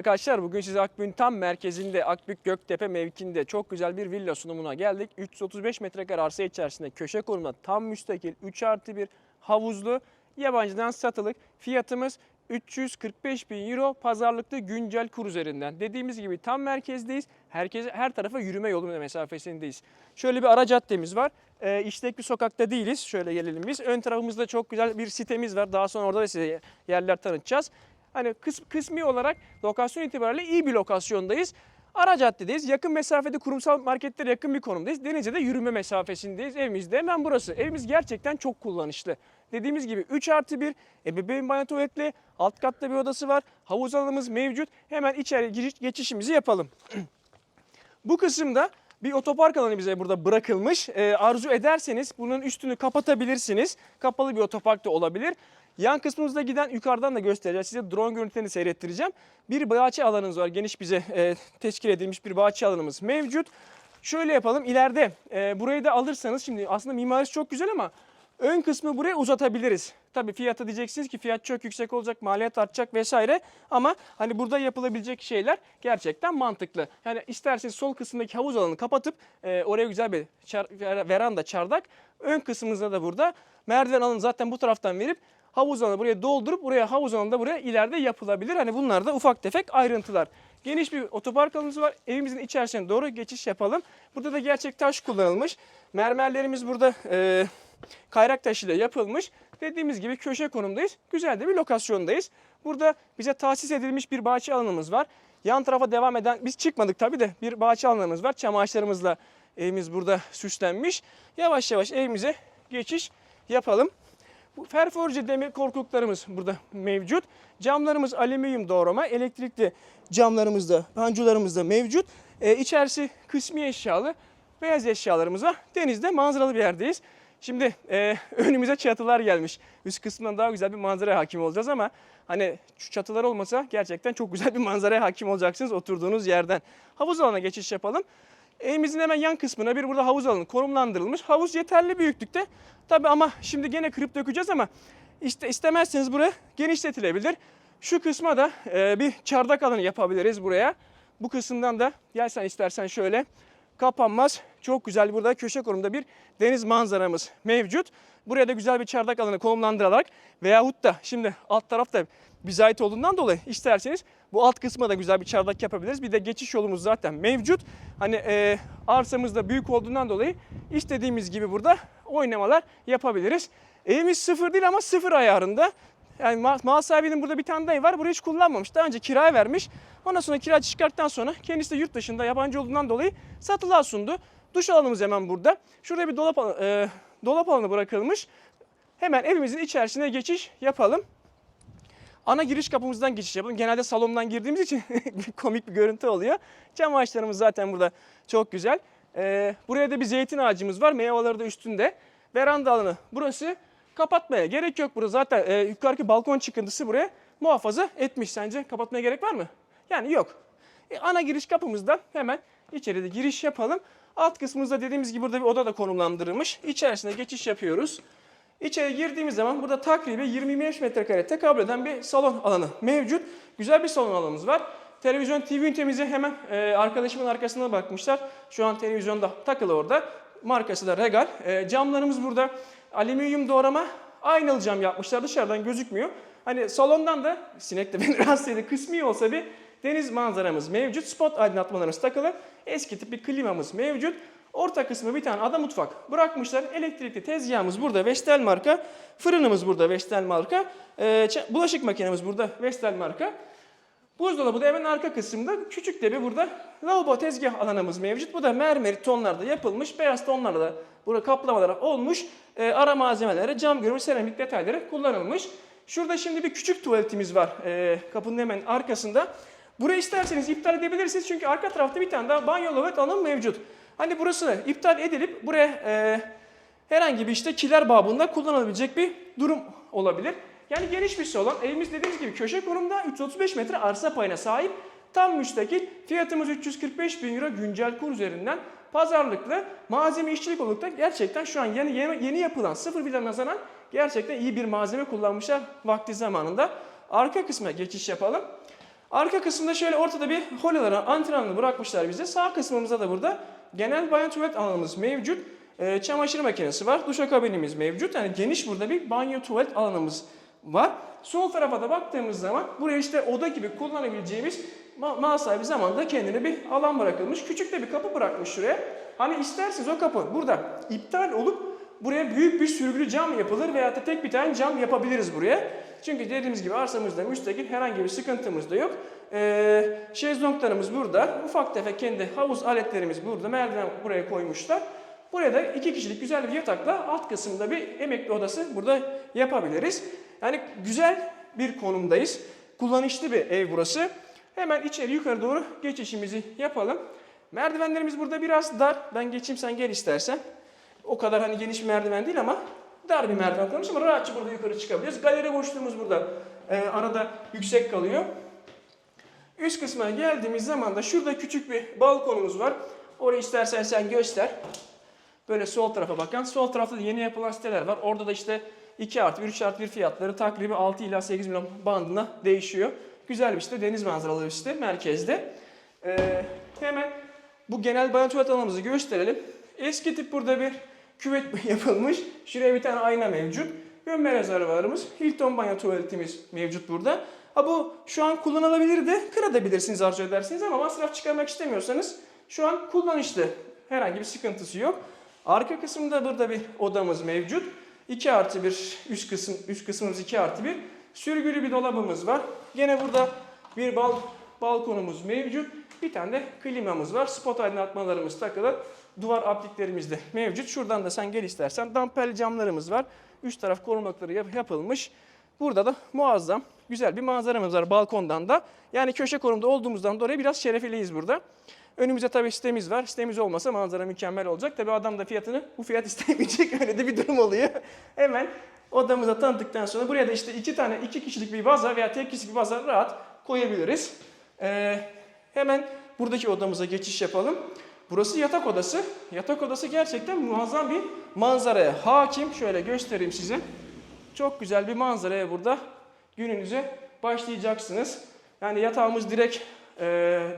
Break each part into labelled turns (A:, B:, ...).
A: Arkadaşlar bugün size Akbük'ün tam merkezinde Akbük Göktepe mevkinde çok güzel bir villa sunumuna geldik. 335 metrekare arsa içerisinde köşe konumda tam müstakil 3 artı 1 havuzlu yabancıdan satılık fiyatımız 345 bin euro pazarlıklı güncel kur üzerinden. Dediğimiz gibi tam merkezdeyiz. Herkese, her tarafa yürüme yolu mesafesindeyiz. Şöyle bir ara caddemiz var. Ee, işlek bir sokakta değiliz. Şöyle gelelim biz. Ön tarafımızda çok güzel bir sitemiz var. Daha sonra orada da size yerler tanıtacağız. Hani kıs- kısmi olarak lokasyon itibariyle iyi bir lokasyondayız. Ara caddedeyiz. Yakın mesafede kurumsal marketlere yakın bir konumdayız. Denizli'de yürüme mesafesindeyiz. Evimiz de hemen burası. Evimiz gerçekten çok kullanışlı. Dediğimiz gibi 3 artı 1 ebeveyn banyo tuvaletli, alt katta bir odası var. Havuz alanımız mevcut. Hemen içeri giriş geçişimizi yapalım. Bu kısımda bir otopark alanı bize burada bırakılmış. Ee, arzu ederseniz bunun üstünü kapatabilirsiniz. Kapalı bir otopark da olabilir. Yan kısmımızda giden yukarıdan da göstereceğiz. Size drone görüntülerini seyrettireceğim. Bir bahçe alanımız var. Geniş bize e, teşkil edilmiş bir bahçe alanımız mevcut. Şöyle yapalım. İleride e, burayı da alırsanız şimdi aslında mimarisi çok güzel ama ön kısmı buraya uzatabiliriz. Tabii fiyatı diyeceksiniz ki fiyat çok yüksek olacak, maliyet artacak vesaire. Ama hani burada yapılabilecek şeyler gerçekten mantıklı. Yani isterseniz sol kısımdaki havuz alanını kapatıp e, oraya güzel bir çar, ver- veranda çardak. Ön kısmımızda da burada merdiven alanı zaten bu taraftan verip havuz alanı buraya doldurup buraya havuz alanı da buraya ileride yapılabilir. Hani bunlar da ufak tefek ayrıntılar. Geniş bir otopark alanımız var. Evimizin içerisine doğru geçiş yapalım. Burada da gerçek taş kullanılmış. Mermerlerimiz burada e, kayrak taşıyla yapılmış. Dediğimiz gibi köşe konumdayız. Güzel de bir lokasyondayız. Burada bize tahsis edilmiş bir bahçe alanımız var. Yan tarafa devam eden, biz çıkmadık tabii de bir bahçe alanımız var. Çam ağaçlarımızla evimiz burada süslenmiş. Yavaş yavaş evimize geçiş yapalım. Ferforje demir korkuluklarımız burada mevcut. Camlarımız alüminyum doğrama. Elektrikli camlarımız da, pancularımız da mevcut. Ee, içerisi kısmi eşyalı. Beyaz eşyalarımız var. Denizde manzaralı bir yerdeyiz. Şimdi e, önümüze çatılar gelmiş. Üst kısmından daha güzel bir manzaraya hakim olacağız ama hani şu çatılar olmasa gerçekten çok güzel bir manzaraya hakim olacaksınız oturduğunuz yerden. Havuz alanına geçiş yapalım. Evimizin hemen yan kısmına bir burada havuz alanı konumlandırılmış. Havuz yeterli büyüklükte. Tabi ama şimdi gene kırıp dökeceğiz ama işte istemezseniz buraya genişletilebilir. Şu kısma da e, bir çardak alanı yapabiliriz buraya. Bu kısımdan da gelsen istersen şöyle kapanmaz. Çok güzel burada köşe konumda bir deniz manzaramız mevcut. Buraya da güzel bir çardak alanı konumlandırarak veyahut da şimdi alt tarafta bize ait olduğundan dolayı isterseniz bu alt kısma da güzel bir çardak yapabiliriz. Bir de geçiş yolumuz zaten mevcut. Hani e, arsamız da büyük olduğundan dolayı istediğimiz gibi burada oynamalar yapabiliriz. Evimiz sıfır değil ama sıfır ayarında. Yani ma- mal sahibinin burada bir tane dayı var. Burayı hiç kullanmamış. Daha önce kiraya vermiş. Ondan sonra kiracı çıkarttıktan sonra kendisi de yurt dışında yabancı olduğundan dolayı satılığa sundu. Duş alanımız hemen burada. Şurada bir dolap, e, dolap alanı bırakılmış. Hemen evimizin içerisine geçiş yapalım. Ana giriş kapımızdan geçiş yapalım. Genelde salondan girdiğimiz için komik bir görüntü oluyor. Cam ağaçlarımız zaten burada çok güzel. Ee, buraya da bir zeytin ağacımız var. Meyveleri de üstünde. Veranda alanı burası. Kapatmaya gerek yok. Burada zaten e, yukarıki balkon çıkıntısı buraya muhafaza etmiş. Sence kapatmaya gerek var mı? Yani yok. E, ana giriş kapımızdan hemen içeride giriş yapalım. Alt kısmımızda dediğimiz gibi burada bir oda da konumlandırılmış. İçerisine geçiş yapıyoruz. İçeri girdiğimiz zaman burada takribi 25 metrekare tekabül eden bir salon alanı mevcut. Güzel bir salon alanımız var. Televizyon TV ünitemizi hemen e, arkadaşımın arkasına bakmışlar. Şu an televizyonda takılı orada. Markası da Regal. E, camlarımız burada alüminyum doğrama. Aynalı cam yapmışlar dışarıdan gözükmüyor. Hani salondan da sinek de beni rahatsız ediyor. Kısmi olsa bir deniz manzaramız mevcut. Spot aydınlatmalarımız takılı. Eski tip bir klimamız mevcut. Orta kısmı bir tane ada mutfak bırakmışlar. Elektrikli tezgahımız burada Vestel marka. Fırınımız burada Vestel marka. Ee, bulaşık makinemiz burada Vestel marka. Buzdolabı da hemen arka kısımda küçük de bir burada lavabo tezgah alanımız mevcut. Bu da mermeri tonlarda yapılmış. Beyaz tonlarda da burada kaplamalar olmuş. Ee, ara malzemeleri, cam görmüş, seramik detayları kullanılmış. Şurada şimdi bir küçük tuvaletimiz var ee, kapının hemen arkasında. Burayı isterseniz iptal edebilirsiniz çünkü arka tarafta bir tane daha banyo lavabo alanı mevcut. Hani burası iptal edilip buraya e, herhangi bir işte kiler babında kullanılabilecek bir durum olabilir. Yani geniş bir salon. Evimiz dediğimiz gibi köşe konumda 335 metre arsa payına sahip. Tam müstakil. Fiyatımız 345 bin euro güncel kur üzerinden. Pazarlıklı. Malzeme işçilik olarak da gerçekten şu an yeni, yeni, yeni yapılan sıfır villa nazaran gerçekten iyi bir malzeme kullanmışlar vakti zamanında. Arka kısma geçiş yapalım. Arka kısımda şöyle ortada bir holalara antrenmanı bırakmışlar bize. Sağ kısmımızda da burada genel banyo tuvalet alanımız mevcut. Ee, çamaşır makinesi var. Duşakabinimiz mevcut. Yani geniş burada bir banyo tuvalet alanımız var. Sol tarafa da baktığımız zaman buraya işte oda gibi kullanabileceğimiz ma- mal sahibi zamanında kendine bir alan bırakılmış. Küçük de bir kapı bırakmış şuraya. Hani isterseniz o kapı burada iptal olup buraya büyük bir sürgülü cam yapılır veya da tek bir tane cam yapabiliriz buraya. Çünkü dediğimiz gibi arsamızda müstakil herhangi bir sıkıntımız da yok. Ee, şezlonglarımız burada. Ufak tefek kendi havuz aletlerimiz burada. Merdiven buraya koymuşlar. Buraya da iki kişilik güzel bir yatakla alt kısımda bir emekli odası burada yapabiliriz. Yani güzel bir konumdayız. Kullanışlı bir ev burası. Hemen içeri yukarı doğru geçişimizi yapalım. Merdivenlerimiz burada biraz dar. Ben geçeyim sen gel istersen. O kadar hani geniş merdiven değil ama dar bir merdiven kalmış ama rahatça burada yukarı çıkabiliriz. Galeri boşluğumuz burada e, arada yüksek kalıyor. Üst kısmına geldiğimiz zaman da şurada küçük bir balkonumuz var. Orayı istersen sen göster. Böyle sol tarafa bakan. Sol tarafta da yeni yapılan siteler var. Orada da işte 2 artı 1, 3 artı 1 fiyatları takribi 6 ila 8 milyon bandına değişiyor. Güzel bir site. Deniz manzaralı bir site merkezde. Ee, hemen bu genel banyo tuvalet alanımızı gösterelim. Eski tip burada bir küvet yapılmış. Şuraya bir tane ayna mevcut. Gömme rezervuarımız. Hilton banyo tuvaletimiz mevcut burada. Ha bu şu an kullanılabilir de kırabilirsiniz arzu edersiniz ama masraf çıkarmak istemiyorsanız şu an kullanışlı. Herhangi bir sıkıntısı yok. Arka kısımda burada bir odamız mevcut. 2 artı 1 üst kısım üst kısmımız 2 artı 1. Sürgülü bir dolabımız var. Gene burada bir bal, balkonumuz mevcut. Bir tane de klimamız var. Spot aydınlatmalarımız takılı. Duvar apliklerimiz de mevcut. Şuradan da sen gel istersen. Damperli camlarımız var. Üst taraf korumakları yap- yapılmış. Burada da muazzam güzel bir manzaramız var balkondan da. Yani köşe konumda olduğumuzdan dolayı biraz şerefliyiz burada. Önümüzde tabii sitemiz var. Sitemiz olmasa manzara mükemmel olacak. Tabii adam da fiyatını bu fiyat istemeyecek. Öyle de bir durum oluyor. Hemen odamıza tanıttıktan sonra buraya da işte iki tane iki kişilik bir vaza veya tek kişilik bir vaza rahat koyabiliriz. Ee, hemen buradaki odamıza geçiş yapalım. Burası yatak odası. Yatak odası gerçekten muazzam bir manzaraya hakim. Şöyle göstereyim size. Çok güzel bir manzaraya burada gününüze başlayacaksınız. Yani yatağımız direkt e,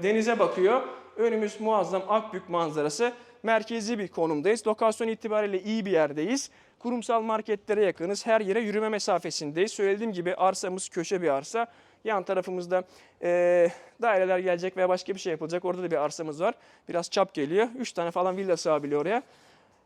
A: denize bakıyor. Önümüz muazzam Akbük manzarası. Merkezi bir konumdayız. Lokasyon itibariyle iyi bir yerdeyiz. Kurumsal marketlere yakınız. Her yere yürüme mesafesindeyiz. Söylediğim gibi arsamız köşe bir arsa. Yan tarafımızda e, daireler gelecek veya başka bir şey yapılacak. Orada da bir arsamız var. Biraz çap geliyor. 3 tane falan villa sığabiliyor oraya.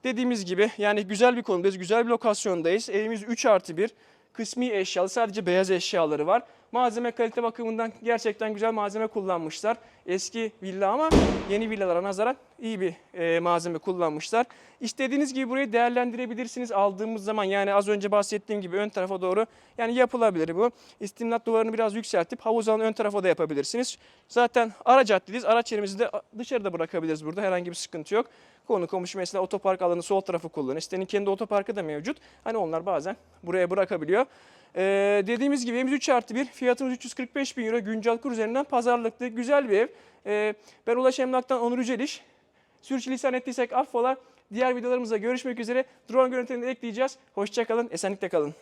A: Dediğimiz gibi yani güzel bir konumdayız, güzel bir lokasyondayız. Evimiz 3 artı 1. Kısmi eşyalı, sadece beyaz eşyaları var. Malzeme kalite bakımından gerçekten güzel malzeme kullanmışlar. Eski villa ama yeni villalara nazaran iyi bir e, malzeme kullanmışlar. İstediğiniz gibi burayı değerlendirebilirsiniz aldığımız zaman. Yani az önce bahsettiğim gibi ön tarafa doğru yani yapılabilir bu. İstimlat duvarını biraz yükseltip havuz ön tarafa da yapabilirsiniz. Zaten ara caddedeyiz. Araç yerimizi de dışarıda bırakabiliriz burada. Herhangi bir sıkıntı yok. Konu komşu mesela otopark alanı sol tarafı kullanıyor. Sitenin kendi otoparkı da mevcut. Hani onlar bazen buraya bırakabiliyor. Ee, dediğimiz gibi evimiz 3 artı 1. Fiyatımız 345 bin euro. Güncel kur üzerinden pazarlıklı. Güzel bir ev. Ee, ben Ulaş Emlak'tan Onur Yüceliş. Sürçülisan ettiysek affola. Diğer videolarımızda görüşmek üzere. Drone görüntülerini ekleyeceğiz. Hoşçakalın. Esenlikle kalın.